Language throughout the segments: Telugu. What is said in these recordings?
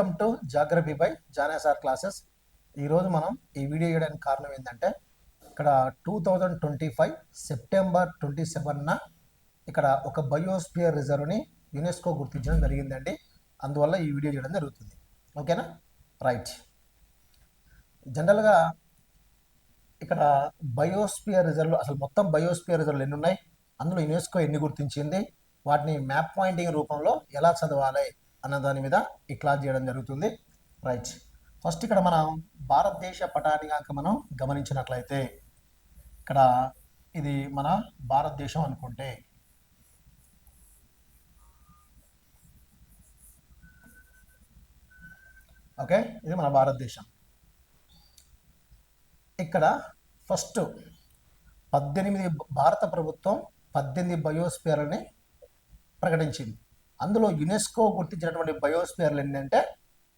Welcome to geography by Janesar classes ఈరోజు మనం ఈ వీడియో చేయడానికి కారణం ఏంటంటే ఇక్కడ two thousand twenty five September twenty సెవెన్న ఇక్కడ ఒక బయోస్పియర్ రిజర్వ్ని యునెస్కో గుర్తించడం జరిగిందండి. అందువల్ల ఈ వీడియో చేయడం జరుగుతుంది. ఓకేనా రైట్ జనరల్గా ఇక్కడ బయోస్పియర్ రిజర్వ్ అసలు మొత్తం బయోస్పియర్ రిజర్వ్లు ఎన్ని ఉన్నాయి? అందులో యునెస్కో ఎన్ని గుర్తించింది? వాటిని మ్యాప్ పాయింటింగ్ రూపంలో ఎలా చదవాలి? అన్న దాని మీద ఈ క్లాస్ చేయడం జరుగుతుంది. రైట్ ఫస్ట్ ఇక్కడ మనం భారతదేశ పటాన్ని కనుక మనం గమనించినట్లయితే ఇక్కడ ఇది మన భారతదేశం అనుకుంటే. ఓకే ఇది మన భారతదేశం. ఇక్కడ ఫస్ట్ పద్దెనిమిది భారత ప్రభుత్వం పద్దెనిమిది బయోస్పియర్ని ప్రకటించింది. అందులో యునెస్కో గుర్తించినటువంటి బయోస్పియర్లు ఏంటంటే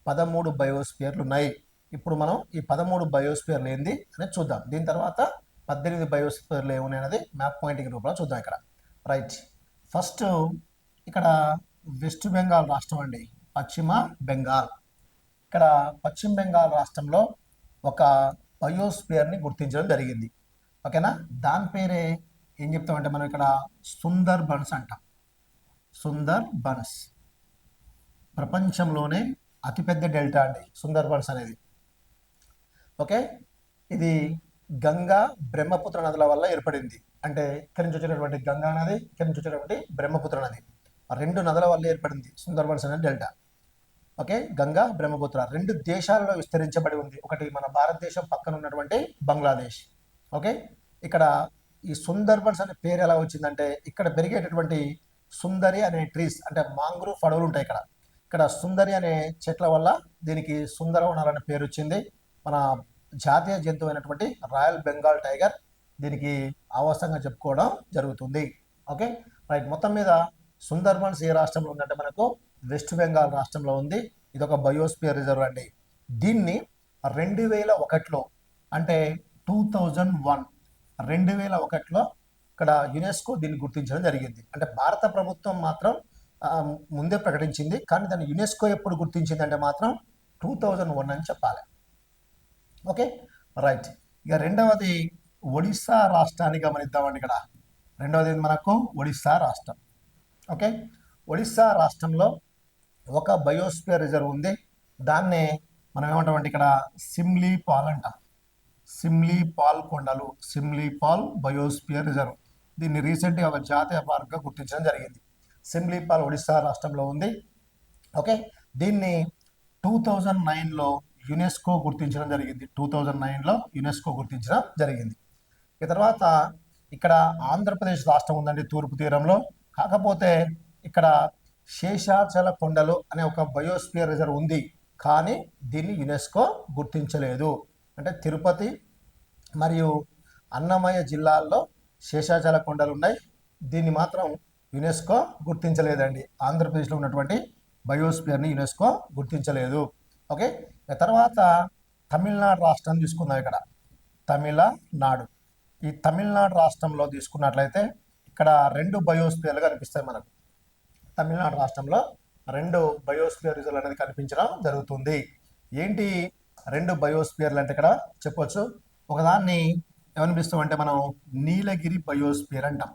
పదమూడు బయోస్పియర్లు ఉన్నాయి. ఇప్పుడు మనం ఈ పదమూడు బయోస్పియర్లు ఏంది అనేది చూద్దాం. దీని తర్వాత పద్దెనిమిది బయోస్పియర్లు ఏమున్నాయి అనేది మ్యాప్ పాయింటింగ్ రూపంలో చూద్దాం ఇక్కడ. రైట్. ఫస్ట్ ఇక్కడ వెస్ట్ బెంగాల్ రాష్ట్రం అండి. పశ్చిమ బెంగాల్. ఇక్కడ పశ్చిమ బెంగాల్ రాష్ట్రంలో ఒక బయోస్పియర్ని గుర్తించడం జరిగింది. ఓకేనా? దాని పేరే ఏం చెప్తామంటే మనం ఇక్కడ సుందర్ బన్స్ అంటాం. సుందర్ బన్స్. ప్రపంచంలోనే అతిపెద్ద డెల్టా అండి సుందర్ బన్స్ అనేది. ఓకే? ఇది గంగా బ్రహ్మపుత్ర నదుల వల్ల ఏర్పడింది. అంటే ఇక్కడి నుంచి వచ్చినటువంటి గంగా నది ఇక్కడి నుంచి వచ్చినటువంటి బ్రహ్మపుత్ర నది. ఆ రెండు నదుల వల్ల ఏర్పడింది సుందర్బన్స్ అనే డెల్టా. ఓకే? గంగా బ్రహ్మపుత్ర రెండు దేశాలలో విస్తరించబడి ఉంది. ఒకటి మన భారతదేశం పక్కన ఉన్నటువంటి బంగ్లాదేశ్. ఓకే? ఇక్కడ ఈ సుందర్బన్స్ అనే పేరు ఎలా వచ్చిందంటే ఇక్కడ పెరిగేటటువంటి సుందరి అనే ట్రీస్ అంటే మాంగ్రూవ్ పడవలు ఉంటాయి ఇక్కడ. ఇక్కడ సుందరి అనే చెట్ల వల్ల దీనికి సుందరవనాలు అనే పేరు వచ్చింది. మన జాతీయ జంతువు అయినటువంటి రాయల్ బెంగాల్ టైగర్ దీనికి ఆవాసంగా చెప్పుకోవడం జరుగుతుంది. ఓకే? రైట్ మొత్తం మీద సుందర్బన్స్ ఏ రాష్ట్రంలో ఉందంటే మనకు వెస్ట్ బెంగాల్ రాష్ట్రంలో ఉంది. ఇది ఒక బయోస్పియర్ రిజర్వ్ అండి. దీన్ని రెండు వేల ఒకటిలో అంటే టూ థౌజండ్ వన్ రెండు వేల ఒకటిలో ఇక్కడ యునెస్కో దీన్ని గుర్తించడం జరిగింది. అంటే భారత ప్రభుత్వం మాత్రం ముందే ప్రకటించింది. కానీ దాన్ని యునెస్కో ఎప్పుడు గుర్తించింది అంటే మాత్రం టూ థౌజండ్ వన్ అని చెప్పాలి. ఓకే? రైట్. ఇక రెండవది ఒడిస్సా రాష్ట్రాన్ని గమనిద్దామండి ఇక్కడ. రెండవది మనకు? ఒడిస్సా రాష్ట్రం. ఓకే? ఒడిస్సా రాష్ట్రంలో ఒక బయోస్పియర్ రిజర్వ్ ఉంది. దాన్నే మనం ఏమంటామంటే ఇక్కడ? సిమ్లీ పాల్ అంటాం. సిమ్లీ పాల్ కొండలు సిమ్లీ పాల్ బయోస్పియర్ రిజర్వ్. దీన్ని రీసెంట్గా ఒక జాతీయ పార్క్గా గుర్తించడం జరిగింది. సిమ్లీపాల్ ఒడిస్సా రాష్ట్రంలో ఉంది. ఓకే? దీన్ని టూ థౌజండ్ నైన్లో యునెస్కో గుర్తించడం జరిగింది. టూ థౌజండ్ నైన్లో యునెస్కో గుర్తించడం జరిగింది. ఇక తర్వాత ఇక్కడ ఆంధ్రప్రదేశ్ రాష్ట్రం ఉందండి తూర్పు తీరంలో. కాకపోతే ఇక్కడ శేషాచల కొండలు అనే ఒక బయోస్పియర్ రిజర్వ్ ఉంది. కానీ దీన్ని యునెస్కో గుర్తించలేదు. అంటే తిరుపతి మరియు అన్నమయ్య జిల్లాల్లో శేషాచల కొండలు ఉన్నాయి. దీన్ని మాత్రం యునెస్కో గుర్తించలేదండి. ఆంధ్రప్రదేశ్లో ఉన్నటువంటి బయోస్పియర్ని యునెస్కో గుర్తించలేదు. ఓకే? తర్వాత తమిళనాడు రాష్ట్రం తీసుకుందాం ఇక్కడ. తమిళనాడు. ఈ తమిళనాడు రాష్ట్రంలో తీసుకున్నట్లయితే ఇక్కడ రెండు బయోస్పియర్లు కనిపిస్తాయి మనకు. తమిళనాడు రాష్ట్రంలో రెండు బయోస్పియర్ రిజర్వ్ అనేది కనిపించడం జరుగుతుంది. ఏంటి రెండు బయోస్పియర్లు అంటే ఇక్కడ చెప్పొచ్చు. ఒకదాన్ని ఏమనిపిస్తామంటే మనం నీలగిరి బయోస్పియర్ అంటాం.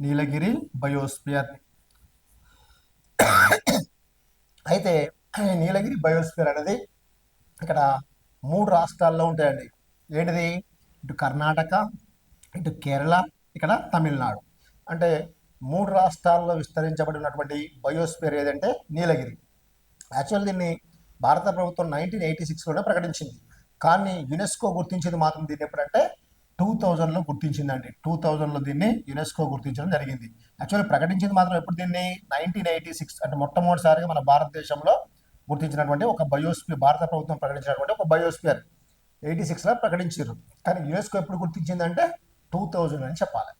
నీలగిరి బయోస్పియర్. అయితే నీలగిరి బయోస్పియర్ అనేది ఇక్కడ మూడు రాష్ట్రాల్లో ఉంటాయండి. ఏంటిది? ఇటు కర్ణాటక ఇటు కేరళ ఇక్కడ తమిళనాడు. అంటే మూడు రాష్ట్రాల్లో విస్తరించబడినటువంటి బయోస్పియర్ ఏదంటే నీలగిరి. యాక్చువల్ దీన్ని భారత ప్రభుత్వం నైన్టీన్ ఎయిటీ సిక్స్లోనే ప్రకటించింది. కానీ యునెస్కో గుర్తించింది మాత్రం దీన్ని ఎప్పుడంటే టూ థౌజండ్లో గుర్తించిందండి. టూ థౌజండ్లో దీన్ని యునెస్కో గుర్తించడం జరిగింది. యాక్చువల్లీ ప్రకటించింది మాత్రం ఎప్పుడు దీన్ని నైన్టీన్ ఎయిటీ సిక్స్ అంటే మొట్టమొదటిసారిగా మన భారతదేశంలో గుర్తించినటువంటి ఒక బయోస్పియర్ భారత ప్రభుత్వం ప్రకటించినటువంటి ఒక బయోస్పియర్ ఎయిటీ సిక్స్లో ప్రకటించారు. కానీ యునెస్కో ఎప్పుడు గుర్తించిందంటే టూ థౌజండ్ అని చెప్పాలి.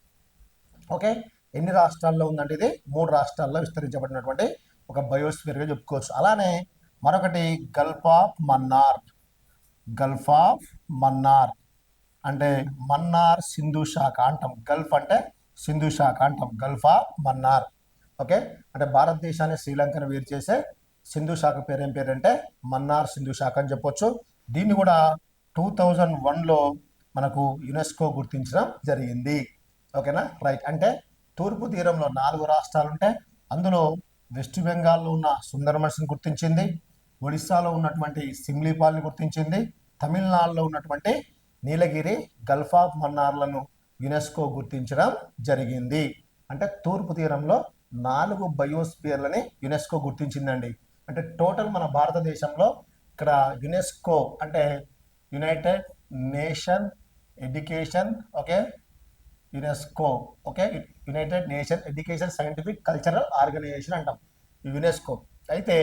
ఓకే? ఎన్ని రాష్ట్రాల్లో ఉందంటే ఇది? మూడు రాష్ట్రాల్లో విస్తరించబడినటువంటి ఒక బయోస్పియర్గా చెప్పుకోవచ్చు. అలానే మరొకటి gulf of Mannar gulf of Mannar అంటే మన్నార్ సింధు శాఖ అంటాం. గల్ఫ్ అంటే సింధు శాఖ అంటాం. Gulf of Mannar. ఓకే? అంటే భారతదేశాన్ని శ్రీలంకను వేరు చేసే సింధు శాఖ పేరు ఏం పేరు అంటే మన్నార్ సింధు శాఖ అని చెప్పొచ్చు. దీన్ని కూడా టూ థౌజండ్ వన్లో మనకు యునెస్కో గుర్తించడం జరిగింది. ఓకేనా? రైట్. అంటే తూర్పు తీరంలో నాలుగు రాష్ట్రాలు ఉంటే అందులో వెస్ట్ బెంగాల్లో ఉన్న సుందరమన్స్ని గుర్తించింది. ఒడిస్సాలో ఉన్నటువంటి సిమ్లీపాల్ని గుర్తించింది. తమిళనాడులో ఉన్నటువంటి నీలగిరి గల్ఫ్ ఆఫ్ మన్నార్లను యునెస్కో గుర్తించడం జరిగింది. అంటే తూర్పు తీరంలో నాలుగు బయోస్పియర్లని యునెస్కో గుర్తించిందండి. అంటే టోటల్ మన భారతదేశంలో ఇక్కడ యునెస్కో అంటే united nation education okay UNESCO okay united nation education scientific cultural organisation అంటాం యునెస్కో. అయితే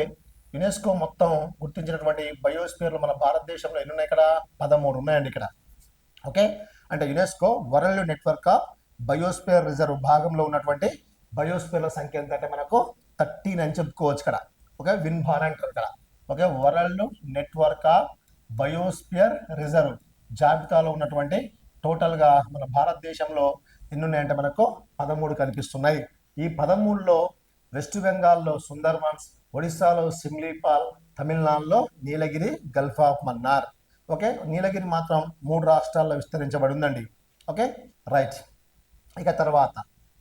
యునెస్కో మొత్తం గుర్తించినటువంటి బయోస్పియర్లు మన భారతదేశంలో ఎన్ని ఉన్నాయి ఇక్కడ? పదమూడు ఉన్నాయండి ఇక్కడ. ఓకే? అంటే UNESCO world network of biosphere reserve భాగంలో ఉన్నటువంటి బయోస్పియర్ల సంఖ్య ఎంత అంటే మనకు థర్టీన్ అని చెప్పుకోవచ్చు ఇక్కడ. ఓకే? విన్భాన్ అంటారు ఇక్కడ. Okay? World network of biosphere reserve జాబితాలో ఉన్నటువంటి టోటల్గా మన భారతదేశంలో ఎన్ని ఉన్నాయంటే మనకు పదమూడు కనిపిస్తున్నాయి. ఈ పదమూడులో వెస్ట్ బెంగాల్లో సుందర్బన్స్ ఒడిస్సాలో సిమ్లీపాల్ తమిళనాడులో Nilgiri gulf of Mannar. Okay? Nilgiri మాత్రం మూడు రాష్ట్రాల్లో విస్తరించబడి ఉందండి ఓకే? రైట్. ఇక తర్వాత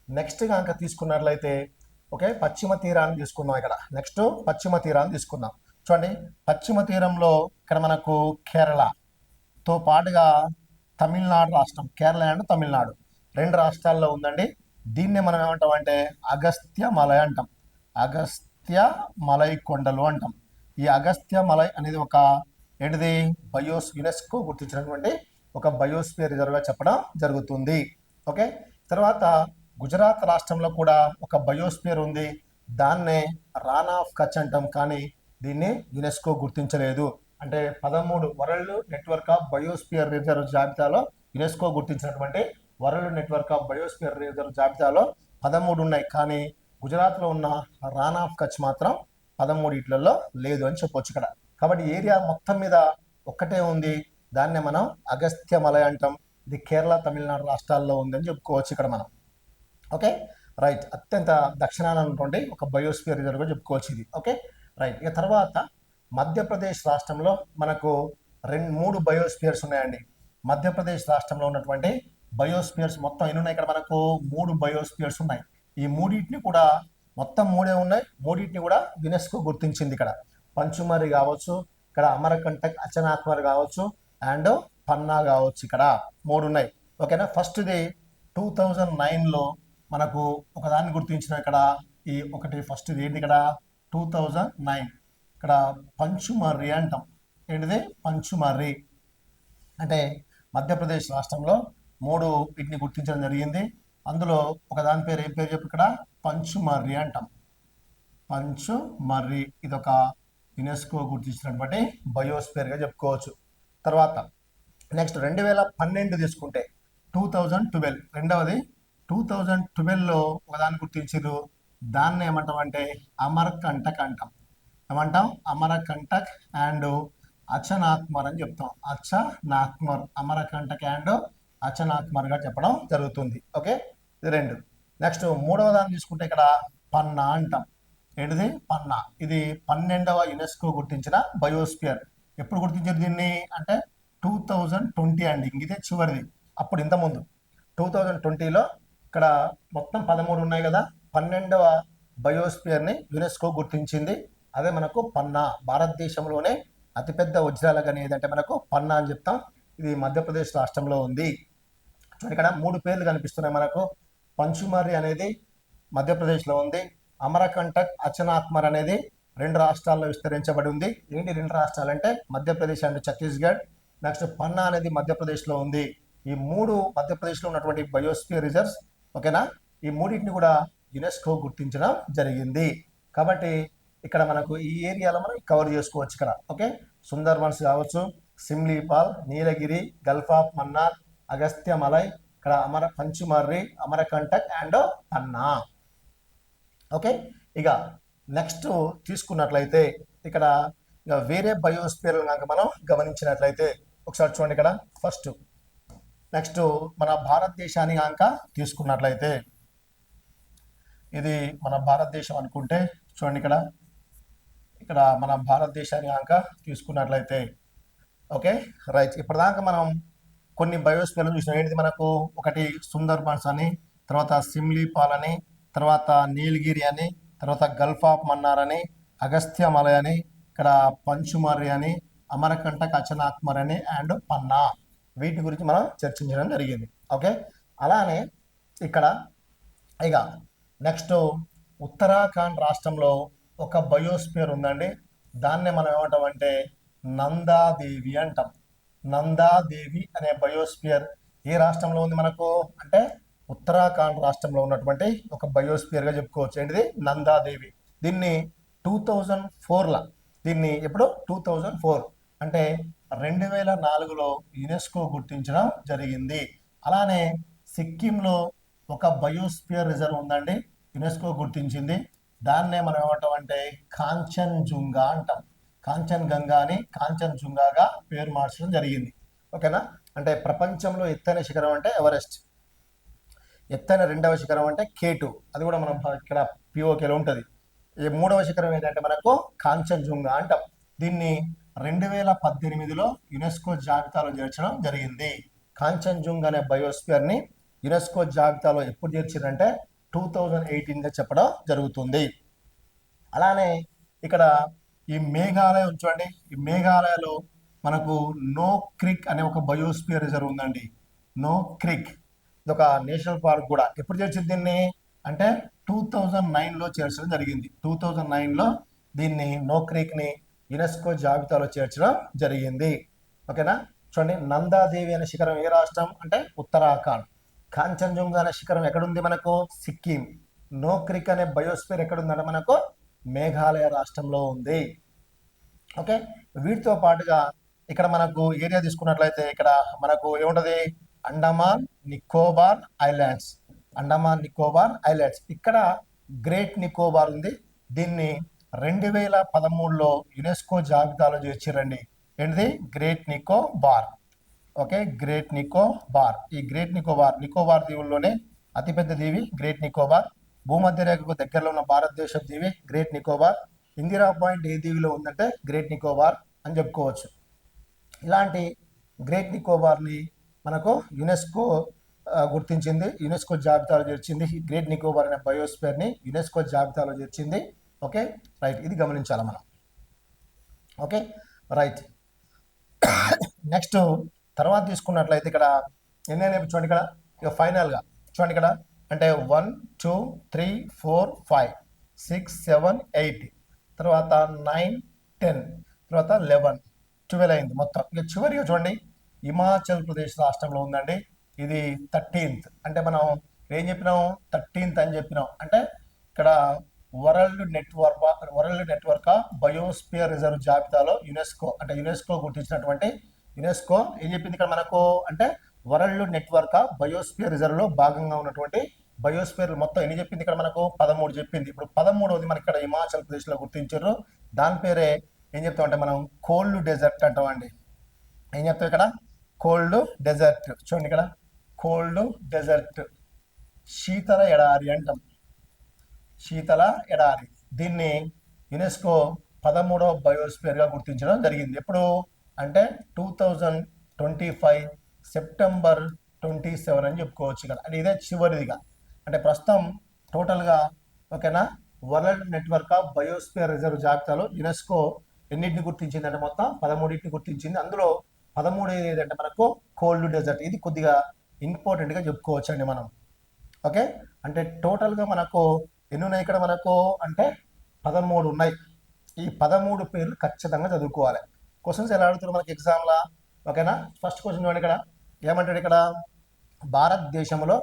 నెక్స్ట్ కనుక తీసుకున్నట్లయితే ఓకే? పశ్చిమ తీరాన్ని తీసుకుందాం ఇక్కడ. నెక్స్ట్ పశ్చిమ తీరాన్ని తీసుకుందాం. చూడండి పశ్చిమ తీరంలో ఇక్కడ మనకు కేరళతో పాటుగా తమిళనాడు రాష్ట్రం. కేరళ అండ్ తమిళనాడు. రెండు రాష్ట్రాల్లో ఉందండి. దీన్నే మనం ఏమంటాం అంటే అగస్త్య మలై అంటాం. అగస్త్య మలై కొండలు అంటాం. ఈ అగస్త్య మలై అనేది ఒక ఏంటిది? బయోస్ యునెస్కో గుర్తించినటువంటి ఒక బయోస్పియర్ రిజర్వ్గా చెప్పడం జరుగుతుంది. ఓకే? తర్వాత గుజరాత్ రాష్ట్రంలో కూడా ఒక బయోస్పియర్ ఉంది. దాన్నే రాన్ ఆఫ్ కచ్ అంటాం కానీ దీన్ని యునెస్కో గుర్తించలేదు. అంటే పదమూడు world network of biosphere reserve జాబితాలో యునెస్కో గుర్తించినటువంటి world network of biosphere reserve జాబితాలో పదమూడు ఉన్నాయి. కానీ గుజరాత్లో ఉన్న రాన్ ఆఫ్ కచ్ మాత్రం పదమూడిట్లలో లేదు అని చెప్పొచ్చు ఇక్కడ. కాబట్టి ఏరియా మొత్తం మీద ఒక్కటే ఉంది. దాన్నే మనం అగస్త్య మలై అంటాం. ఇది కేరళ తమిళనాడు రాష్ట్రాల్లో ఉందని చెప్పుకోవచ్చు ఇక్కడ మనం. ఓకే? రైట్. అత్యంత దక్షిణాన ఉన్నటువంటి ఒక బయోస్పియర్ రిజర్వ్గా చెప్పుకోవచ్చు ఇది. ఓకే? రైట్. ఇక తర్వాత మధ్యప్రదేశ్ రాష్ట్రంలో మనకు రెండు మూడు బయోస్పియర్స్ ఉన్నాయండి. మధ్యప్రదేశ్ రాష్ట్రంలో ఉన్నటువంటి బయోస్పియర్స్ మొత్తం ఎన్ని ఉన్నాయి ఇక్కడ మనకు? మూడు బయోస్పియర్స్ ఉన్నాయి. ఈ మూడింటిని కూడా మొత్తం మూడే ఉన్నాయి. మూడింటిని కూడా యునెస్కో గుర్తించింది ఇక్కడ. పంచుమరి కావచ్చు ఇక్కడ అమరకంటక్ అచనాత్మర్ కావచ్చు అండ్ పన్నా కావచ్చు ఇక్కడ. మూడు ఉన్నాయి ఓకేనా ఫస్ట్ది టూ థౌజండ్ నైన్లో మనకు ఒకదాన్ని గుర్తించిన ఇక్కడ ఈ ఒకటి ఫస్ట్ది ఏంటి ఇక్కడ? Two thousand nine. ఇక్కడ పంచుమర్రి అంటాం. ఏంటిది? పంచుమర్రి. అంటే మధ్యప్రదేశ్ రాష్ట్రంలో మూడు వీటిని గుర్తించడం జరిగింది. అందులో ఒక దాని పేరు ఏం పేరు చెప్పు ఇక్కడ? పంచుమర్రి అంటాం. పంచుమర్రి. ఇది ఒక యునెస్కో గుర్తించినటువంటి బయోస్పియర్గా చెప్పుకోవచ్చు. తర్వాత నెక్స్ట్ రెండు వేల పన్నెండు తీసుకుంటే టూ థౌజండ్ ట్వెల్వ్. రెండవది టూ థౌజండ్ ట్వెల్వ్లో ఒకదాన్ని గుర్తించారు దాన్ని ఏమంటాం అంటే అమర్ కంటక్ అంటాం ఏమంటాం? అమర కంటక్ అండ్ అచనాత్మర్ అని చెప్తాం. అచనాత్మర్ అమర కంటక్ అండ్ అచనాత్మర్గా చెప్పడం జరుగుతుంది. ఓకే? ఇది రెండు. నెక్స్ట్ మూడవ దాన్ని తీసుకుంటే ఇక్కడ పన్నా అంటాం ఏంటిది? పన్నా. ఇది పన్నెండవ యునెస్కో గుర్తించిన బయోస్పియర్. ఎప్పుడు గుర్తించారు దీన్ని? అంటే టూ థౌజండ్ ట్వంటీ అండి. ఇంగిదే చివరిది. అప్పుడు ఇంతకుముందు టూ థౌజండ్ ట్వంటీలో ఇక్కడ మొత్తం పదమూడు ఉన్నాయి కదా. పన్నెండవ బయోస్పియర్ని యునెస్కో గుర్తించింది. అదే మనకు పన్నా. భారతదేశంలోనే అతిపెద్ద వజ్రాల గని ఏదంటే మనకు పన్నా అని చెప్తాం. ఇది మధ్యప్రదేశ్ రాష్ట్రంలో ఉంది. చూడండి ఇక్కడ మూడు పేర్లు కనిపిస్తున్నాయి మనకు. పంచుమర్రి అనేది మధ్యప్రదేశ్లో ఉంది. అమరకంటక్ అచనాత్మర్ అనేది రెండు రాష్ట్రాల్లో విస్తరించబడి ఉంది. ఏంటి రెండు రాష్ట్రాలు అంటే? మధ్యప్రదేశ్ అండ్ ఛత్తీస్గఢ్. నెక్స్ట్ పన్నా అనేది మధ్యప్రదేశ్లో ఉంది. ఈ మూడు మధ్యప్రదేశ్లో ఉన్నటువంటి బయోస్పియర్ రిజర్వ్స్ ఓకేనా? ఈ మూడింటిని కూడా యునెస్కో గుర్తించడం జరిగింది. కాబట్టి ఇక్కడ మనకు ఈ ఏరియాలో మనం కవర్ చేసుకోవచ్చు ఇక్కడ ఓకే? సుందర్బన్స్ కావచ్చు సిమ్లీపాల్ నీలగిరి గల్ఫ్ ఆఫ్ మన్నార్ అగస్త్యమలై ఇక్కడ అమర పంచుమర్రి అమరకంటక్ అండ్ పన్నా. ఓకే? ఇక నెక్స్ట్ తీసుకున్నట్లయితే ఇక్కడ ఇక వేరే బయోస్పియర్లు కనుక మనం గమనించినట్లయితే ఒకసారి చూడండి ఇక్కడ ఫస్ట్. నెక్స్ట్ మన భారతదేశాన్ని కనుక తీసుకున్నట్లయితే ఇది మన భారతదేశం అనుకుంటే చూడండి ఇక్కడ. ఇక్కడ మన భారతదేశాన్ని కనుక తీసుకున్నట్లయితే ఓకే? రైట్. ఇప్పటిదాకా మనం కొన్ని బయోస్పియర్లు చూసినాం. ఏంటిది మనకు? ఒకటి సుందర్బన్స్ అని తర్వాత సిమ్లీపాల్ అని తర్వాత నీలగిరి అని తర్వాత గల్ఫ్ ఆఫ్ మన్నార్ అని అగస్త్యమలై అని ఇక్కడ పంచుమర్రి అని అమరకంటక్ అచనాక్మర్ అని అండ్ పన్నా. వీటి గురించి మనం చర్చించడం జరిగింది. ఓకే? అలానే ఇక్కడ ఇక నెక్స్ట్ ఉత్తరాఖండ్ రాష్ట్రంలో ఒక బయోస్పియర్ ఉందండి. దాన్నే మనం ఏమంటామంటే నందాదేవి అంటాం. నందాదేవి అనే బయోస్పియర్ ఏ రాష్ట్రంలో ఉంది మనకు? అంటే ఉత్తరాఖండ్ రాష్ట్రంలో ఉన్నటువంటి ఒక బయోస్పియర్గా చెప్పుకోవచ్చు. ఏంటిది? నందాదేవి. దీన్ని టూ థౌజండ్ ఫోర్లో దీన్ని ఎప్పుడు? టూ థౌజండ్ ఫోర్ అంటే రెండు వేల నాలుగులో యునెస్కో గుర్తించడం జరిగింది. అలానే సిక్కింలో ఒక బయోస్పియర్ రిజర్వ్ ఉందండి. యునెస్కో గుర్తించింది. దాన్నే మనం ఏమంటాం అంటే కాంచన్ జుంగా అంటాం. కాంచన్ గంగా అని కాంచన్ జుంగాగా పేరు మార్చడం జరిగింది. ఓకేనా? అంటే ప్రపంచంలో ఎత్తైన శిఖరం అంటే ఎవరెస్ట్. ఎత్తైన రెండవ శిఖరం అంటే కేటు అది కూడా మనం ఇక్కడ పిఓకేలో ఉంటుంది. ఈ మూడవ శిఖరం ఏంటంటే మనకు కాంచన్జుంగా అంటాం. దీన్ని రెండు వేల పద్దెనిమిదిలో యునెస్కో జాబితాలో చేర్చడం జరిగింది. కాంచన్జుంగ్ అనే బయోస్పియర్ని యునెస్కో జాబితాలో ఎప్పుడు చేర్చారంటే టూ థౌజండ్ ఎయిటీన్గా చెప్పడం జరుగుతుంది. అలానే ఇక్కడ ఈ మేఘాలయ చూడండి. ఈ మేఘాలయలో మనకు నో క్రిక్ అనే ఒక బయోస్పియర్ రిజర్వ్ ఉందండి. నో క్రిక్. ఇది ఒక నేషనల్ పార్క్ కూడా. ఎప్పుడు చేర్చింది దీన్ని? అంటే టూ థౌజండ్ నైన్లో చేర్చడం జరిగింది. టూ థౌజండ్ నైన్లో దీన్ని నోక్రిక్ని యునెస్కో జాబితాలో చేర్చడం జరిగింది. ఓకేనా? చూడండి నందాదేవి అనే శిఖరం ఏ రాష్ట్రం? అంటే ఉత్తరాఖండ్. కాంచన్జుంగా అనే శిఖరం ఎక్కడుంది మనకు? సిక్కిం. నో క్రిక్ అనే బయోస్పియర్ ఎక్కడుందంటే మనకు? మేఘాలయ రాష్ట్రంలో ఉంది. ఓకే? వీటితో పాటుగా ఇక్కడ మనకు ఏరియా తీసుకున్నట్లయితే ఇక్కడ మనకు ఏముంటది? అండమాన్ నికోబార్ ఐలాండ్స్. అండమాన్ నికోబార్ ఐలాండ్స్. ఇక్కడ గ్రేట్ నికోబార్ ఉంది. దీన్ని రెండు వేల పదమూడులో యునెస్కో జాబితాలో చేర్చారండి. ఏంటిది? Great Nicobar. Okay great Nicobar. ఈ గ్రేట్ నికోబార్ నికోబార్ దీవుల్లోనే అతిపెద్ద దీవి గ్రేట్ నికోబార్. భూమధ్య రేఖకు దగ్గరలో ఉన్న భారతదేశం దీవి గ్రేట్ నికోబార్. ఇందిరా పాయింట్ ఏ దీవిలో ఉందంటే గ్రేట్ నికోబార్ అని చెప్పుకోవచ్చు. ఇలాంటి గ్రేట్ నికోబార్ని మనకు యునెస్కో గుర్తించింది. యునెస్కో జాబితాలో చేర్చింది గ్రేట్ నికోబార్ అనే బయోస్ఫియర్ని. యునెస్కో జాబితాలో చేర్చింది. ఓకే? రైట్. ఇది గమనించాలి మనం? ఓకే? రైట్. నెక్స్ట్ తర్వాత తీసుకున్నట్లయితే ఇక్కడ ఎన్నైనా చూడండి ఇక్కడ. ఇక ఫైనల్గా చూడండి ఇక్కడ. అంటే one two three four five six seven eight. తర్వాత నైన్ టెన్. తర్వాత లెవెన్. ట్వెల్వ్ అయింది మొత్తం. ఇక చివరిగా చూడండి. హిమాచల్ ప్రదేశ్ రాష్ట్రంలో ఉందండి. ఇది థర్టీన్త్. అంటే మనం ఏం చెప్పినాం? థర్టీన్త్ అని చెప్పినాం. అంటే ఇక్కడ world network world network biosphere reserve జాబితాలో యునెస్కో అంటే యునెస్కో గుర్తించినటువంటి యునెస్కో ఏం చెప్పింది ఇక్కడ మనకు? అంటే వరల్డ్ నెట్వర్క్ బయోస్పియర్ రిజర్వ్లో భాగంగా ఉన్నటువంటి బయోస్పియర్ మొత్తం ఎన్ని చెప్పింది ఇక్కడ మనకు? పదమూడు చెప్పింది. ఇప్పుడు పదమూడవది మనకి ఇక్కడ హిమాచల్ ప్రదేశ్లో గుర్తించారు. దాని పేరే ఏం చెప్తామంటే మనం కోల్డ్ డెజర్ట్ అంటామండి. ఏం చెప్తాం ఇక్కడ? Cold desert. చూడండి ఇక్కడ. Cold desert. శీతల ఎడారి అంటాం. శీతల ఎడారి. దీన్ని యునెస్కో పదమూడవ బయోస్పియర్గా గుర్తించడం జరిగింది. ఎప్పుడు? అంటే two thousand twenty five September twenty seven అని చెప్పుకోవచ్చు ఇక్కడ. అంటే ఇదే చివరిదిగా. అంటే ప్రస్తుతం టోటల్గా ఓకేనా? World network of biosphere reserve జాబితాలో యునెస్కో ఎన్నింటిని గుర్తించింది అంటే మొత్తం? పదమూడింటిని గుర్తించింది. అందులో పదమూడు ఏదంటే మనకు కోల్డ్ డెజర్ట్ ఇది కొద్దిగా ఇంపార్టెంట్గా చెప్పుకోవచ్చు అండి మనం. ఓకే? అంటే టోటల్గా మనకు ఎన్ని ఉన్నాయి ఇక్కడ మనకు? అంటే పదమూడు ఉన్నాయి ఈ పదమూడు పేర్లు ఖచ్చితంగా చదువుకోవాలి. క్వశ్చన్స్ ఎలా అడుగుతారు మనకి ఎగ్జామ్లా ఓకేనా ఫస్ట్ క్వశ్చన్ చూడండి ఇక్కడ. ఏమంటాడు ఇక్కడ? భారతదేశంలో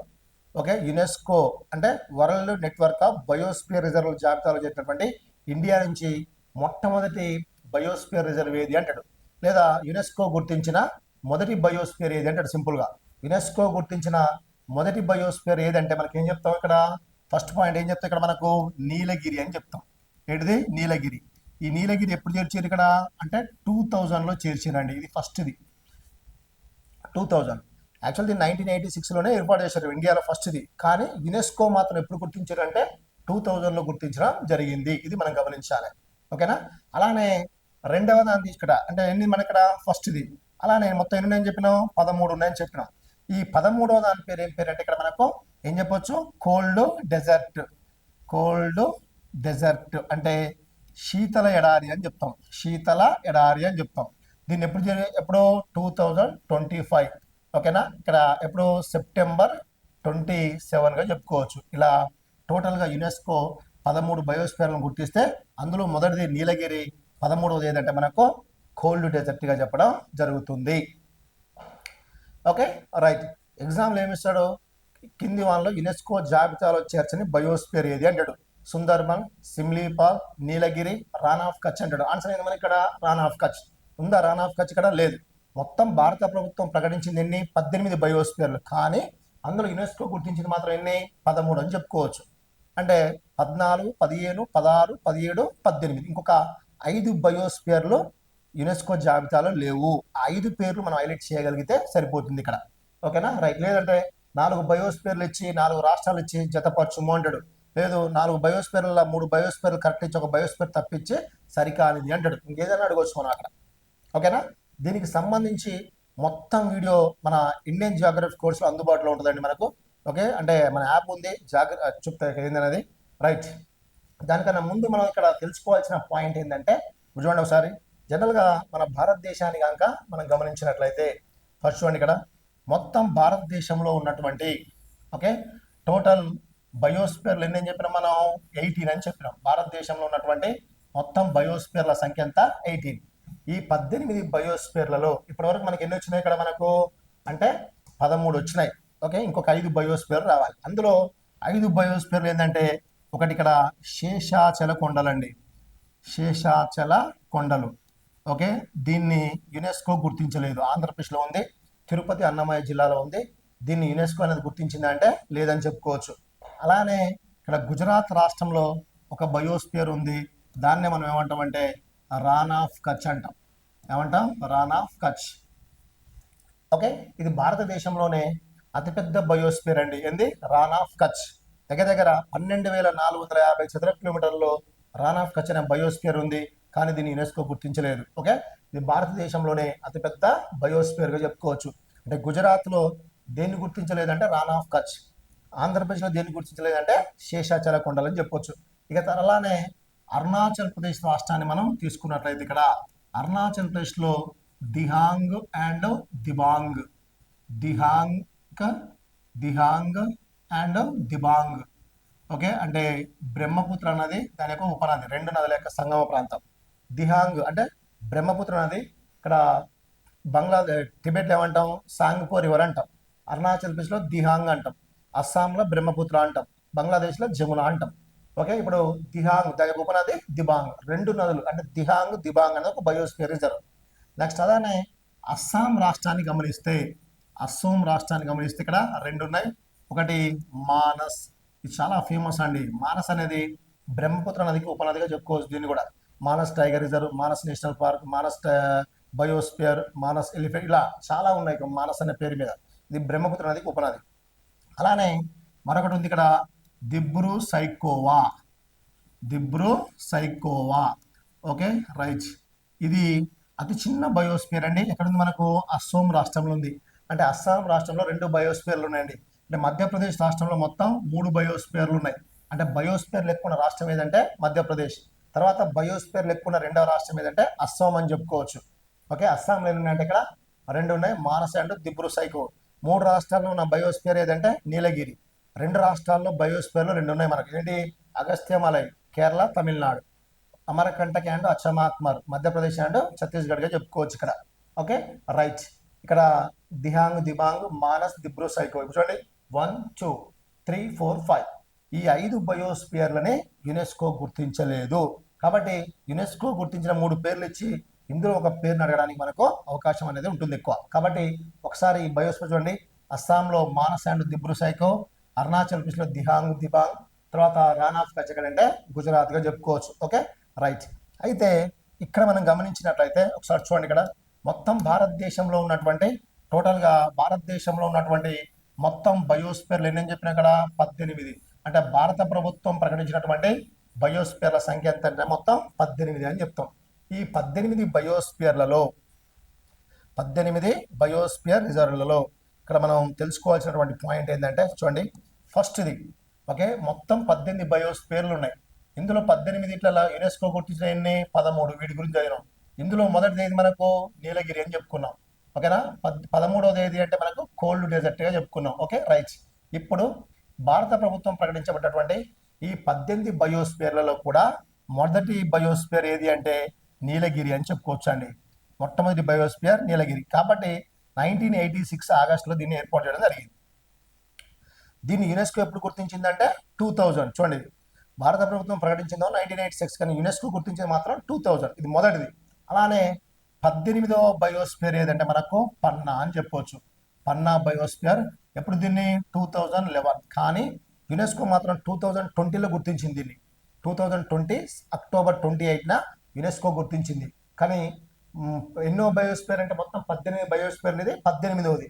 ఓకే యునెస్కో అంటే world network of biosphere reserve జాబితాలో చెప్పినటువంటి ఇండియా నుంచి మొట్టమొదటి బయోస్పియర్ రిజర్వ్ ఏది అంటాడు? లేదా యునెస్కో గుర్తించిన మొదటి బయోస్పియర్ ఏది అంటే సింపుల్గా యునెస్కో గుర్తించిన మొదటి బయోస్పియర్ ఏదంటే మనకి ఏం చెప్తాం ఇక్కడ? ఫస్ట్ పాయింట్ ఏం చెప్తాం ఇక్కడ మనకు? నీలగిరి అని చెప్తాం. ఏంటిది? నీలగిరి. ఈ నీలగిరి ఎప్పుడు చేర్చారు ఇక్కడ? అంటే టూ థౌజండ్లో చేర్చారండి. ఇది ఫస్ట్ది టూ థౌజండ్. యాక్చువల్ దీన్ని నైన్టీన్ ఎయిటీ సిక్స్లోనే ఏర్పాటు చేశారు. ఇండియాలో ఫస్ట్ది కానీ యునెస్కో మాత్రం ఎప్పుడు గుర్తించారంటే టూ థౌజండ్లో గుర్తించడం జరిగింది. ఇది మనం గమనించాలి. ఓకేనా? అలానే రెండవ దాన్ని ఇక్కడ అంటే ఎన్ని మన ఇక్కడ ఫస్ట్ ఇది నేను మొత్తం ఎన్ని ఉన్నాయని చెప్పినాం పదమూడు ఉన్నాయని చెప్పినాం ఈ పదమూడవ దాని పేరు ఏం పేరు అంటే ఇక్కడ మనకు ఏం చెప్పొచ్చు? Cold desert. కోల్డ్ డెజర్ట్ అంటే శీతల ఎడారి అని చెప్తాం. శీతల ఎడారి అని చెప్తాం. దీన్ని ఎప్పుడు ఎప్పుడు ఎప్పుడో? టూ థౌజండ్ ట్వంటీ ఫైవ్ ఓకేనా? ఇక్కడ ఎప్పుడు? సెప్టెంబర్ ట్వంటీ సెవెన్గా చెప్పుకోవచ్చు. ఇలా టోటల్గా యునెస్కో పదమూడు బయోస్ఫియర్లను గుర్తిస్తే అందులో మొదటిది నీలగిరి పదమూడవది ఏదంటే మనకు కోల్డ్ డెజర్ట్గా చెప్పడం జరుగుతుంది. ఓకే? రైట్. ఎగ్జామ్లో ఏమిస్తాడు కింది వాళ్ళలో యునెస్కో జాబితాలో చేర్చని బయోస్పియర్ ఏది అంటాడు? సుందర్బన్ సిమ్లీపాల్ నీలగిరి రాన్ ఆఫ్ కచ్ అంటాడు. ఆన్సర్ ఏంది మన ఇక్కడ? రాన్ ఆఫ్ కచ్. ఉందా? రాన్ ఆఫ్ కచ్ ఇక్కడ? లేదు. మొత్తం భారత ప్రభుత్వం ప్రకటించింది ఎన్ని? పద్దెనిమిది బయోస్పియర్లు. కానీ అందులో యునెస్కో గుర్తించింది మాత్రం ఎన్ని? పదమూడు అని చెప్పుకోవచ్చు. అంటే పద్నాలుగు పదిహేను పదహారు పదిహేడు పద్దెనిమిది. ఇంకొక ఐదు బయోస్పియర్లు యునెస్కో జాబితాలో లేవు. ఆ ఐదు పేర్లు మనం హైలైట్ చేయగలిగితే సరిపోతుంది ఇక్కడ. ఓకేనా? రైట్. లేదంటే నాలుగు బయోస్పియర్లు ఇచ్చి నాలుగు రాష్ట్రాలు ఇచ్చి జతపరచుము అంటాడు లేదు నాలుగు బయోస్పియర్ల మూడు బయోస్పియర్లు కరెక్ట్ ఇచ్చి ఒక బయోస్పియర్ తప్పించి సరికానిది అంటాడు. ఇంకేదైనా అడగవచ్చు మనం అక్కడ. ఓకేనా? దీనికి సంబంధించి మొత్తం వీడియో మన ఇండియన్ జియోగ్రఫీ కోర్సులో అందుబాటులో ఉంటుందండి మనకు. ఓకే? అంటే మన యాప్ ఉంది. జాగ్ర చెప్తా ఏందనేది రైట్. దానికన్నా ముందు మనం ఇక్కడ తెలుసుకోవాల్సిన పాయింట్ ఏంటంటే చూడండి ఒకసారి. జనరల్గా మన భారతదేశాన్ని కనుక మనం గమనించినట్లయితే ఫస్ట్ చూడండి ఇక్కడ. మొత్తం భారతదేశంలో ఉన్నటువంటి ఓకే టోటల్ బయోస్పియర్లు ఎన్ని అని చెప్పినాం మనం? ఎయిటీన్ అని చెప్పినాం. భారతదేశంలో ఉన్నటువంటి మొత్తం బయోస్పియర్ల సంఖ్య ఎంత? ఎయిటీన్ ఈ పద్దెనిమిది బయోస్పియర్లలో ఇప్పటివరకు మనకి ఎన్ని వచ్చినాయి ఇక్కడ మనకు? అంటే పదమూడు వచ్చినాయి. ఓకే ఇంకొక ఐదు బయోస్పియర్ రావాలి. అందులో ఐదు బయోస్పియర్లు ఏంటంటే ఒకటి ఇక్కడ శేషాచల కొండలండి. శేషాచల కొండలు. ఓకే? దీన్ని యునెస్కో గుర్తించలేదు. ఆంధ్రప్రదేశ్లో ఉంది తిరుపతి అన్నమయ్య జిల్లాలో ఉంది. దీన్ని యునెస్కో అనేది గుర్తించిందంటే లేదని చెప్పుకోవచ్చు. అలానే ఇక్కడ గుజరాత్ రాష్ట్రంలో ఒక బయోస్పియర్ ఉంది. దాన్నే మనం ఏమంటామంటే రాన్ ఆఫ్ కచ్ అంటాం. ఏమంటాం? రాన్ ఆఫ్ కచ్. ఓకే? ఇది భారతదేశంలోనే అతిపెద్ద బయోస్పియర్ అండి. ఏంది? రాన్ ఆఫ్ కచ్. దగ్గర దగ్గర పన్నెండు వేల నాలుగు వందల యాభై చదరపు కిలోమీటర్లలో రాన్ ఆఫ్ కచ్ అనే బయోస్పియర్ ఉంది. కానీ దీన్ని యునెస్కో గుర్తించలేదు. ఓకే? ఇది భారతదేశంలోనే అతిపెద్ద బయోస్పియర్గా చెప్పుకోవచ్చు. అంటే గుజరాత్లో దేన్ని గుర్తించలేదంటే రాన్ ఆఫ్ కచ్. ఆంధ్రప్రదేశ్లో దేన్ని గుర్తించలేదంటే శేషాచల కొండలని చెప్పొచ్చు. ఇక అలానే అరుణాచల్ ప్రదేశ్ రాష్ట్రాన్ని మనం తీసుకున్నట్లయితే ఇక్కడ అరుణాచల్ ప్రదేశ్లో Dihang and Dibang Dihang Dihang and Dibang. Okay? అంటే బ్రహ్మపుత్ర నది దాని యొక్క ఉపనది రెండు నదుల యొక్క సంగమ ప్రాంతం. దిహాంగ్ అంటే బ్రహ్మపుత్ర నది ఇక్కడ బంగ్లాదేశ్ టిబెట్లో ఏమంటాం? సాంగ్పో రివర్ అంటాం. అరుణాచల్ ప్రదేశ్లో దిహాంగ్ అంటాం. అస్సాంలో బ్రహ్మపుత్ర అంటాం. బంగ్లాదేశ్లో జమున అంటాం. ఓకే? ఇప్పుడు దిహాంగ్ దాని ఉపనది దిబాంగ్. రెండు నదులు అంటే దిహాంగ్ దిబాంగ్ అనేది ఒక బయోస్ఫియర్ రిజర్వ్. నెక్స్ట్ అలానే అస్సాం రాష్ట్రాన్ని గమనిస్తే అస్సోం రాష్ట్రాన్ని గమనిస్తే ఇక్కడ రెండు ఉన్నాయి. ఒకటి మానస్. ఇది చాలా ఫేమస్ అండి. మానస్ అనేది బ్రహ్మపుత్ర నదికి ఉపనదిగా చెప్పుకోవచ్చు దీన్ని కూడా. Manas tiger reserve Manas national park Manas biosphere Manas elephant ఇలా చాలా ఉన్నాయి. మానస్ అనే పేరు మీద. ఇది బ్రహ్మపుత్ర నదికి ఉపనది. అలానే మరొకటి ఉంది ఇక్కడ దిబ్రు సైకోవా. దిబ్రు సైకోవా. Okay right. ఇది అతి చిన్న బయోస్పియర్ అండి. ఎక్కడ ఉంది మనకు? అస్సోం రాష్ట్రంలో ఉంది. అంటే అస్సాం రాష్ట్రంలో రెండు బయోస్పియర్లు ఉన్నాయండి. అంటే మధ్యప్రదేశ్ రాష్ట్రంలో మొత్తం మూడు బయోస్పియర్లు ఉన్నాయి. అంటే బయోస్పియర్ లెక్కున్న రాష్ట్రం ఏదంటే మధ్యప్రదేశ్. తర్వాత బయోస్పియర్ లెక్కున్న రెండవ రాష్ట్రం ఏదంటే అస్సాం అని చెప్పుకోవచ్చు. ఓకే అస్సాంలో ఎన్ని ఉన్నాయంటే ఇక్కడ? రెండు ఉన్నాయి మానస అండ్ దిబ్రు సైకో. మూడు రాష్ట్రాల్లో ఉన్న బయోస్పియర్ ఏదంటే నీలగిరి. రెండు రాష్ట్రాల్లో బయోస్పియర్లు రెండు ఉన్నాయి మనకి. ఏంటి? అగస్త్యమలై కేరళ తమిళనాడు. అమరకంటకి అండ్ అచ్చమాత్మర్ మధ్యప్రదేశ్ అండ్ ఛత్తీస్గఢ్గా చెప్పుకోవచ్చు ఇక్కడ. Okay right. ఇక్కడ దిహాంగ్ దిబాంగ్ మానస్ దిబ్రు సైకో. ఇప్పుడు చూడండి. One two three four five. ఈ ఐదు బయోస్పియర్లని యునెస్కో గుర్తించలేదు. కాబట్టి యునెస్కో గుర్తించిన మూడు పేర్లు ఇచ్చి ఇందులో ఒక పేరును అడగడానికి మనకు అవకాశం అనేది ఉంటుంది ఎక్కువ. కాబట్టి ఒకసారి ఈ బయోస్పియర్ చూడండి. అస్సాంలో మానస్ అండ్ దిబ్రు సైకో అరుణాచల్ ప్రదేశ్లో దిహాంగ్ దిబాంగ్ తర్వాత రాన్ ఆఫ్ కచ్ ఎక్కడంటే గుజరాత్గా చెప్పుకోవచ్చు. ఓకే? రైట్. అయితే ఇక్కడ మనం గమనించినట్లయితే ఒకసారి చూడండి ఇక్కడ. మొత్తం భారతదేశంలో ఉన్నటువంటి టోటల్గా భారతదేశంలో ఉన్నటువంటి మొత్తం బయోస్పియర్లు ఎన్ని చెప్పినా ఇక్కడ? పద్దెనిమిది. అంటే భారత ప్రభుత్వం ప్రకటించినటువంటి బయోస్పియర్ల సంఖ్య ఎంత అంటే మొత్తం పద్దెనిమిది అని చెప్తాం. ఈ పద్దెనిమిది బయోస్పియర్లలో పద్దెనిమిది బయోస్పియర్ రిజర్వ్లలో ఇక్కడ మనం తెలుసుకోవాల్సినటువంటి పాయింట్ ఏంటంటే చూడండి. ఫస్ట్ది ఓకే మొత్తం పద్దెనిమిది బయోస్పియర్లు ఉన్నాయి. ఇందులో పద్దెనిమిది ఇట్లా యునెస్కో గుర్తించిన ఎన్ని? పదమూడు. వీటి గురించి చదివినాం. ఇందులో మొదటిది మనకు? నీలగిరి అని చెప్పుకున్నాం. ఓకేనా? పద్ పదమూడవది ఏది అంటే మనకు కోల్డ్ డెజర్ట్గా చెప్పుకున్నాం. Okay right. ఇప్పుడు భారత ప్రభుత్వం ప్రకటించబడ్డటువంటి ఈ పద్దెనిమిది బయోస్పియర్లలో కూడా మొదటి బయోస్పియర్ ఏది అంటే నీలగిరి అని చెప్పుకోవచ్చు అండి. మొట్టమొదటి బయోస్పియర్ నీలగిరి. కాబట్టి నైన్టీన్ ఎయిటీ సిక్స్ ఆగస్టులో దీన్ని ఏర్పాటు చేయడం జరిగింది. దీన్ని యునెస్కో ఎప్పుడు గుర్తించిందంటే టూ థౌజండ్. చూడండి భారత ప్రభుత్వం ప్రకటించిందో నైన్టీన్ ఎయిటీ సిక్స్ కానీ యునెస్కో గుర్తించింది మాత్రం టూ థౌజండ్. ఇది మొదటిది. అలానే పద్దెనిమిదవ బయోస్పియర్ ఏదంటే మనకు పన్నా అని చెప్పవచ్చు పన్నా బయోస్పియర్ ఎప్పుడు దీన్ని? Two thousand eleven. కానీ యునెస్కో మాత్రం టూ థౌజండ్ ట్వంటీలో గుర్తించింది దీన్ని. Two thousand twenty October twenty ఎయిట్న UNESCO గుర్తించింది. కానీ ఎన్నో బయోస్పియర్ అంటే మొత్తం పద్దెనిమిది బయోస్పియర్ అనేది పద్దెనిమిదవది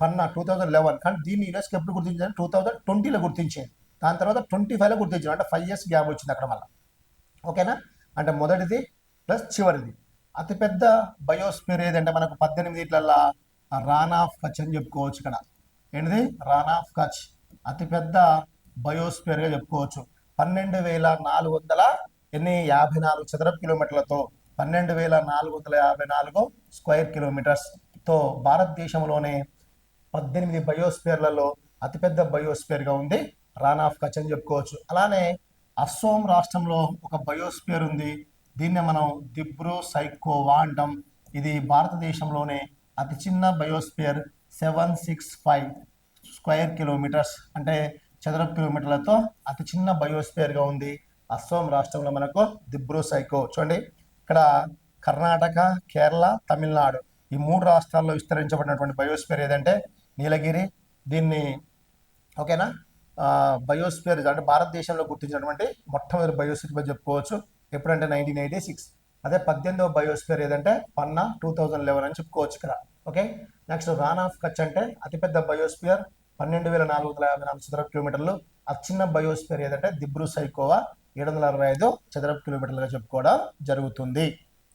పన్నా టూ థౌజండ్ లెవెన్. కానీ దీన్ని యునెస్కో ఎప్పుడు గుర్తించింది? టూ థౌజండ్ ట్వంటీలో గుర్తించింది. దాని తర్వాత ట్వంటీ ఫైవ్లో గుర్తించారు అంటే ఫైవ్ ఇయర్స్ గ్యాప్ వచ్చింది అక్కడ మళ్ళీ. ఓకేనా? అంటే మొదటిది ప్లస్ చివరిది. అతిపెద్ద బయోస్పియర్ ఏదంటే మనకు పద్దెనిమిది ఇట్లల్లా రాన్ ఆఫ్ కచ్ అని చెప్పుకోవచ్చు ఇక్కడ. ఏంటిది? రాన్ ఆఫ్ కచ్ అతిపెద్ద బయోస్పియర్గా చెప్పుకోవచ్చు. పన్నెండు వేల నాలుగు వందల ఎన్ని యాభై నాలుగు చదరపు కిలోమీటర్లతో పన్నెండు వేల నాలుగు వందల యాభై నాలుగు స్క్వేర్ కిలోమీటర్స్తో భారతదేశంలోనే పద్దెనిమిది బయోస్పియర్లలో అతిపెద్ద బయోస్పియర్గా ఉంది రాన్ ఆఫ్ కచ్ అని చెప్పుకోవచ్చు. అలానే అస్సోం రాష్ట్రంలో ఒక బయోస్పియర్ ఉంది. దీన్నే మనం దిబ్రూ సైకోవా అంటాం. ఇది భారతదేశంలోనే అతి చిన్న biosphere seven six five square kilometres అంటే చదరపు కిలోమీటర్లతో అతి చిన్న బయోస్పియర్గా ఉంది అస్సోం రాష్ట్రంలో మనకు దిబ్రూ సైకో. చూడండి ఇక్కడ కర్ణాటక కేరళ తమిళనాడు ఈ మూడు రాష్ట్రాల్లో విస్తరించబడినటువంటి బయోస్పియర్ ఏదంటే నీలగిరి. దీన్ని ఓకేనా? బయోస్పియర్ అంటే భారతదేశంలో గుర్తించినటువంటి మొట్టమొదటి బయోస్పియర్ చెప్పుకోవచ్చు ఎప్పుడంటే నైన్టీన్ ఎయిటీ సిక్స్ అదే పద్దెనిమిదవ బయోస్పియర్ ఏదంటే పన్నా టూ థౌజండ్ లెవెన్ అని చెప్పుకోవచ్చు ఇక్కడ. Okay next Rann of Kutch అంటే అతిపెద్ద బయోస్పియర్ పన్నెండు వేల నాలుగు వందల యాభై నాలుగు చదరపు కిలోమీటర్లు. అతి చిన్న బయోస్పియర్ ఏదంటే దిబ్రూ సైకోవా ఏడు వందల అరవై ఐదు చదరపు కిలోమీటర్లుగా చెప్పుకోవడం జరుగుతుంది.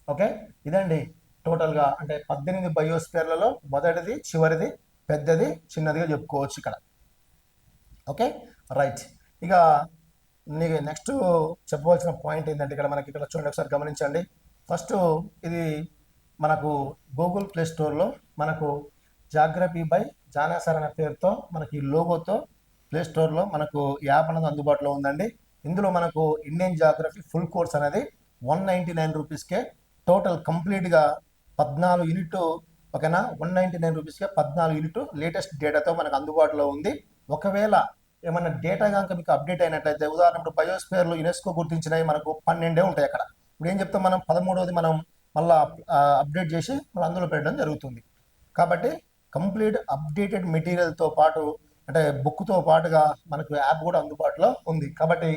ఓకే ఇదండి టోటల్గా అంటే పద్దెనిమిది బయోస్పియర్లలో మొదటిది చివరిది పెద్దది చిన్నదిగా చెప్పుకోవచ్చు ఇక్కడ. ఓకే రైట్ ఇక నీకు నెక్స్ట్ చెప్పవలసిన పాయింట్ ఏంటంటే ఇక్కడ మనకి ఇక్కడ చూడండి ఒకసారి గమనించండి. ఫస్ట్ ఇది మనకు గూగుల్ ప్లే స్టోర్లో మనకు జాగ్రఫీ బై జానాసర్ అనే పేరుతో మనకి లోగోతో ప్లే స్టోర్లో మనకు యాప్ అనేది అందుబాటులో ఉందండి. ఇందులో మనకు ఇండియన్ జాగ్రఫీ ఫుల్ కోర్స్ అనేది వన్ నైంటీ నైన్ రూపీస్కే టోటల్ కంప్లీట్గా పద్నాలుగు యూనిట్ ఓకేనా? వన్ నైంటీ నైన్ రూపీస్కే పద్నాలుగు యూనిట్ లేటెస్ట్ డేటాతో మనకు అందుబాటులో ఉంది. ఒకవేళ ఏమన్నా డేటా కనుక మీకు అప్డేట్ అయినట్లయితే ఉదాహరణకు బయోస్ఫియర్లు యునెస్కో గుర్తించినవి మనకు పన్నెండే ఉంటాయి అక్కడ. ఇప్పుడు ఏం చెప్తాం మనం? పదమూడవది మనం మళ్ళీ అప్డేట్ చేసి మళ్ళీ అందులో పెట్టడం జరుగుతుంది. కాబట్టి కంప్లీట్ అప్డేటెడ్ మెటీరియల్తో పాటు అంటే బుక్తో పాటుగా మనకు యాప్ కూడా అందుబాటులో ఉంది. కాబట్టి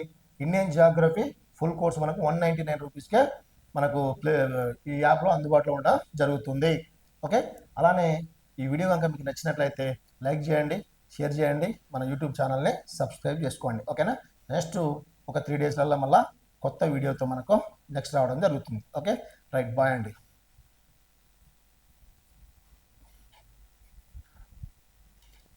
ఇండియన్ జియోగ్రఫీ ఫుల్ కోర్స్ మనకు వన్ నైంటీ నైన్ రూపీస్కే మనకు ప్లే ఈ యాప్లో అందుబాటులో ఉండడం జరుగుతుంది. ఓకే అలానే ఈ వీడియో కనుక మీకు నచ్చినట్లయితే లైక్ చేయండి. షేర్ చేయండి. మన యూట్యూబ్ ఛానల్ని సబ్స్క్రైబ్ చేసుకోండి. ఓకేనా? నెక్స్ట్ ఒక త్రీ డేస్లలో మళ్ళీ కొత్త వీడియోతో మనకు నెక్స్ట్ రావడం జరుగుతుంది. ఓకే? రైట్ బాయ్ అండి.